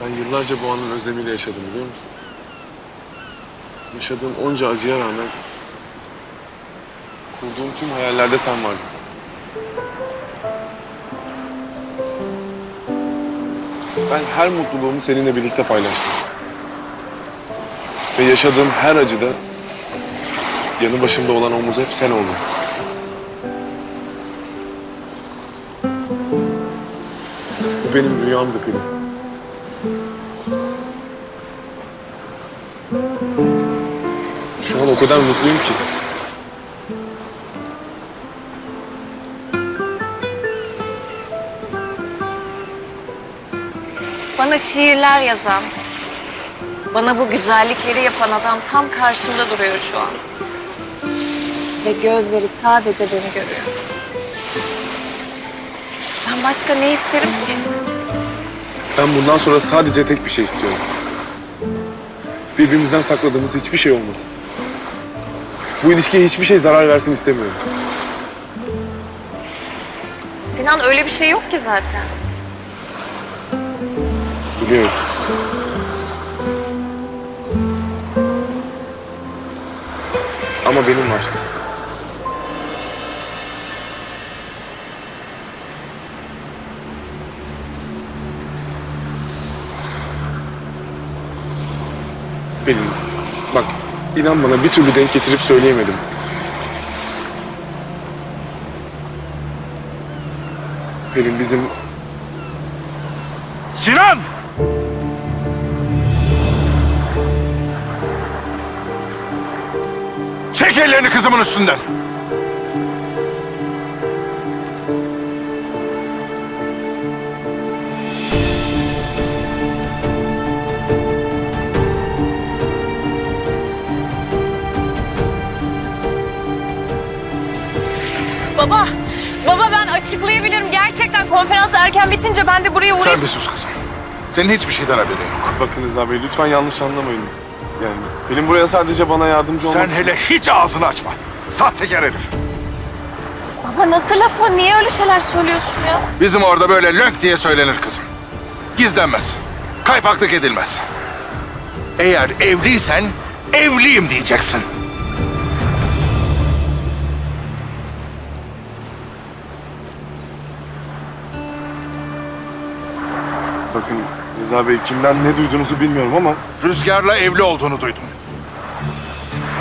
Ben yıllarca bu anın özlemiyle yaşadım biliyor musun? Yaşadığım onca acıya rağmen kurduğum tüm hayallerde sen vardın. Ben her mutluluğumu seninle birlikte paylaştım. Ve yaşadığım her acıda yanı başımda olan omuz hep sen oldun. Bu benim rüyamdı Pelin. Şu an o kadar mutluyum ki. Bana şiirler yazan, bana bu güzellikleri yapan adam tam karşımda duruyor şu an. Ve gözleri sadece beni görüyor. Ben başka ne isterim ki? Ben bundan sonra sadece tek bir şey istiyorum. Birbirimizden sakladığımız hiçbir şey olmasın. Bu ilişkiye hiçbir şey zarar versin istemiyorum. Sinan öyle bir şey yok ki zaten. Biliyorum. Ama benim var. Benim. Bak inan bana bir türlü denk getirip söyleyemedim. Pelin bizim Sinan! Çek ellerini kızımın üstünden. Baba, baba ben açıklayabilirim. Gerçekten konferans erken bitince ben de buraya uğrayıp... Sen bir sus kızım. Senin hiçbir şeyden haberin yok. Bakın Rıza Bey lütfen yanlış anlamayın. Yani benim buraya sadece bana yardımcı olmak Sen hele hiç ağzını açma. Sahtekar herif. Baba nasıl laf o? Niye öyle şeyler söylüyorsun ya? Bizim orada böyle lönk diye söylenir kızım. Gizlenmez. Kaypaklık edilmez. Eğer evliysen evliyim diyeceksin. Bakın Rıza Bey kimden ne duyduğunuzu bilmiyorum ama Rüzgar'la evli olduğunu duydum.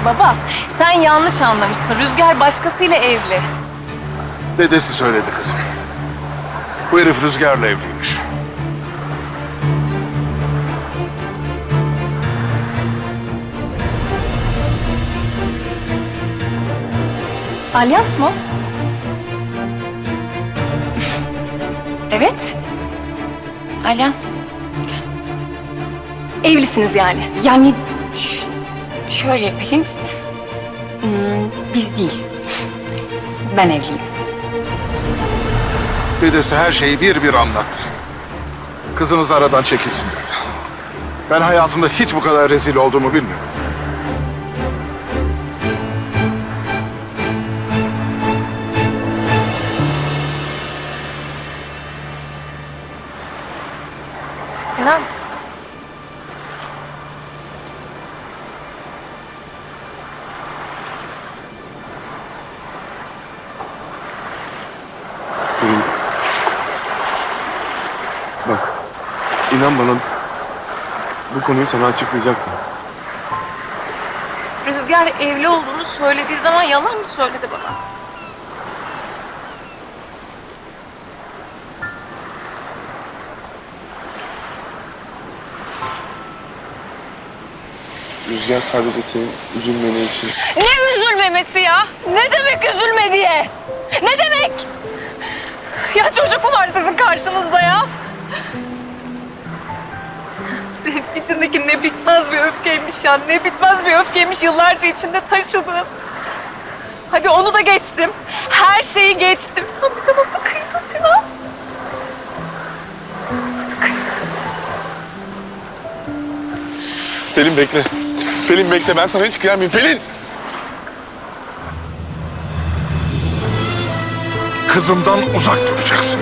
Baba sen yanlış anlamışsın. Rüzgar başkasıyla evli. Dedesi söyledi kızım. Bu herif Rüzgar'la evliymiş. Alyans mı? evet. Alyans. Evlisiniz yani. Yani şöyle yapayım. Hmm, biz değil. Ben evliyim. Dedesi her şeyi bir bir anlattı. Kızınız aradan çekilsin dedi. Ben hayatımda hiç bu kadar rezil olduğumu bilmiyorum. Sinan. Pelin. Bak inan bana bu konuyu sana açıklayacaktım. Rüzgar evli olduğunu söylediği zaman yalan mı söyledi bana? Rüzgar sadece senin üzülmeni için. Ne üzülmemesi ya? Ne demek üzülme diye? Ne demek? Ya çocuk mu var sizin karşınızda ya? Senin içindeki ne bitmez bir öfkeymiş ya. Ne bitmez bir öfkeymiş yıllarca içinde taşıdığın. Hadi onu da geçtim. Her şeyi geçtim. Sen bize nasıl kıydın Sinan? Nasıl kıydın? Pelin bekle. Pelin bekle ben sana hiç kıyamayayım. Pelin! Kızımdan uzak duracaksın.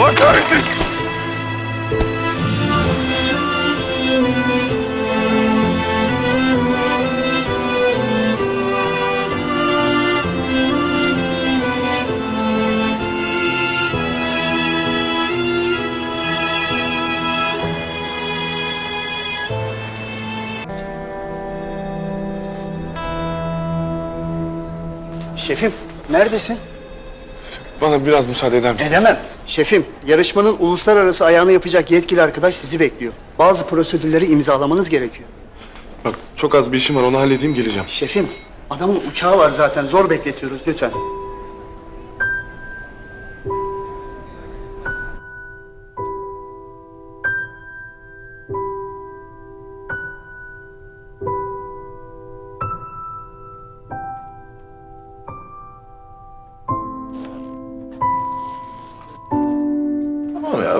Allah kahretsin. Şefim, neredesin? Bana biraz müsaade eder misin? Edemem. Şefim, yarışmanın uluslararası ayağını yapacak yetkili arkadaş sizi bekliyor. Bazı prosedürleri imzalamanız gerekiyor. Bak çok az bir işim var onu halledeyim geleceğim. Şefim, adamın uçağı var zaten. Zor bekletiyoruz lütfen.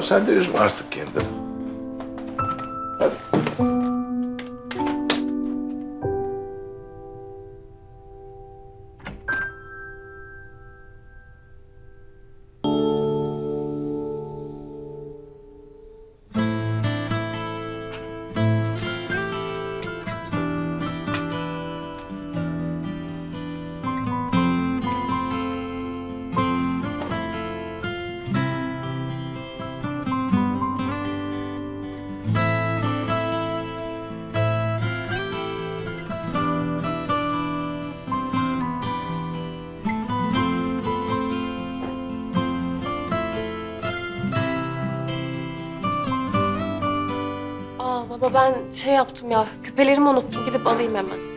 Sen de üzme artık kendini. Baba ben şey yaptım ya, küpelerimi unuttum. Gidip alayım hemen.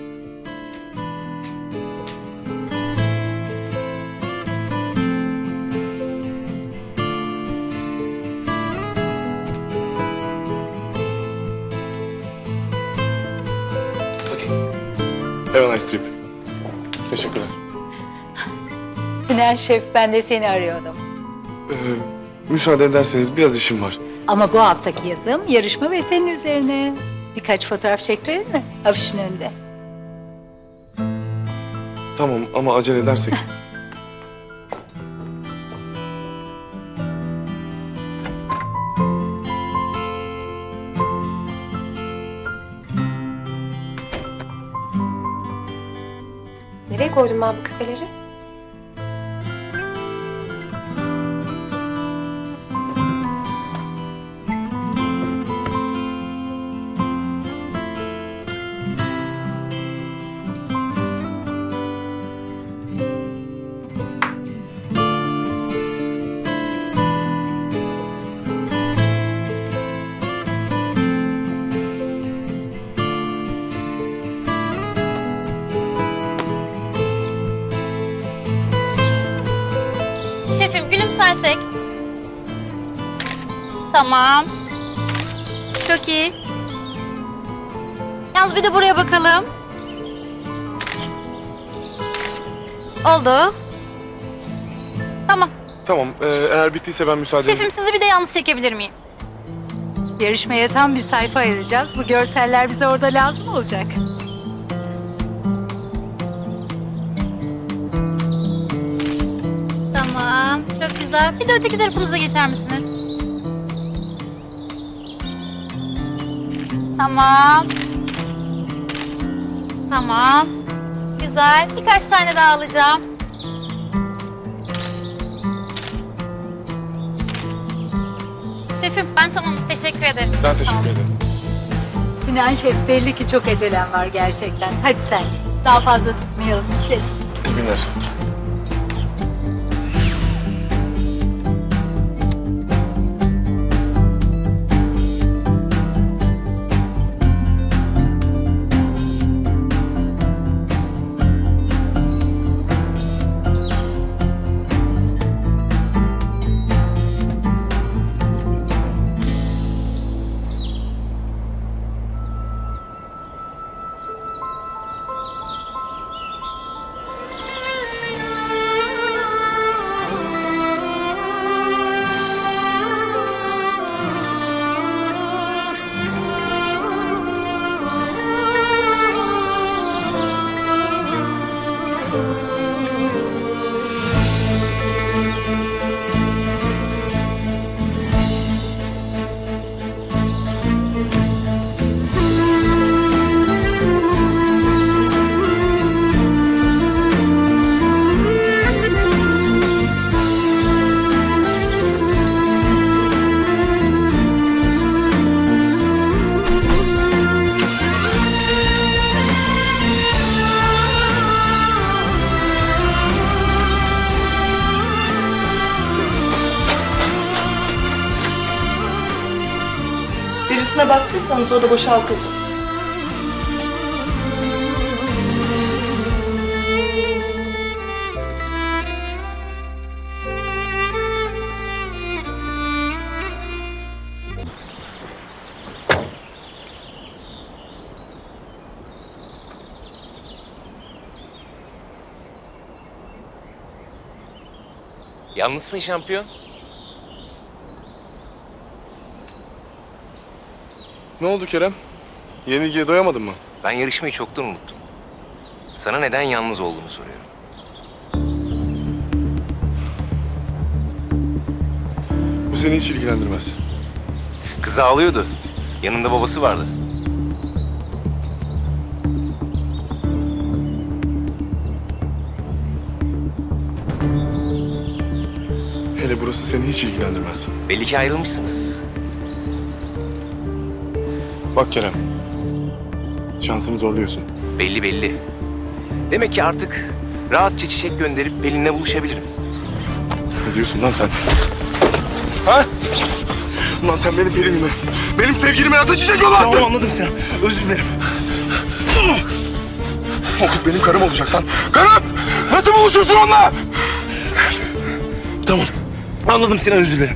Have a nice trip. Teşekkürler. Sinan Şef ben de seni arıyordum. Ee, müsaade ederseniz biraz işim var. Ama bu haftaki yazım yarışma ve senin üzerine. Birkaç fotoğraf çektirelim mi afişin önünde? Tamam ama acele edersek. Nereye koydum ben bu küpeleri? Gülümsersek. Tamam. Çok iyi. Yalnız bir de buraya bakalım. Oldu. Tamam. tamam ee, eğer bittiyse ben müsaadenizi... Şefim sizi bir de yalnız çekebilir miyim? Yarışmaya tam bir sayfa ayıracağız. Bu görseller bize orada lazım olacak. Tamam. Çok güzel. Bir de öteki tarafınıza geçer misiniz? Tamam. Tamam. Güzel. Birkaç tane daha alacağım. Şefim ben tamam. Teşekkür ederim. Ben teşekkür ederim. Sinan Şef belli ki çok acelem var gerçekten. Hadi sen git. Daha fazla tutmayalım biz seni. İyi günler. Gerisine baktıysanız o da boşaltıldı. Yalnızsın şampiyon. Ne oldu Kerem? Yenilgiye doyamadın mı? Ben yarışmayı çoktan unuttum. Sana neden yalnız olduğunu soruyorum. Bu seni hiç ilgilendirmez. Kız ağlıyordu. Yanında babası vardı. Hele burası seni hiç ilgilendirmez. Belli ki ayrılmışsınız. Bak Kerem. Şansını zorluyorsun. Belli belli. Demek ki artık rahatça çiçek gönderip Pelin'le buluşabilirim. Ne diyorsun lan sen? Ha? Ulan sen benim Pelin'imi, benim sevgilime nasıl çiçek yollarsın? Tamam anladım sen. Özür dilerim. O kız benim karım olacak lan. Karım! Nasıl buluşursun onunla? Tamam. Anladım Sinan özür dilerim.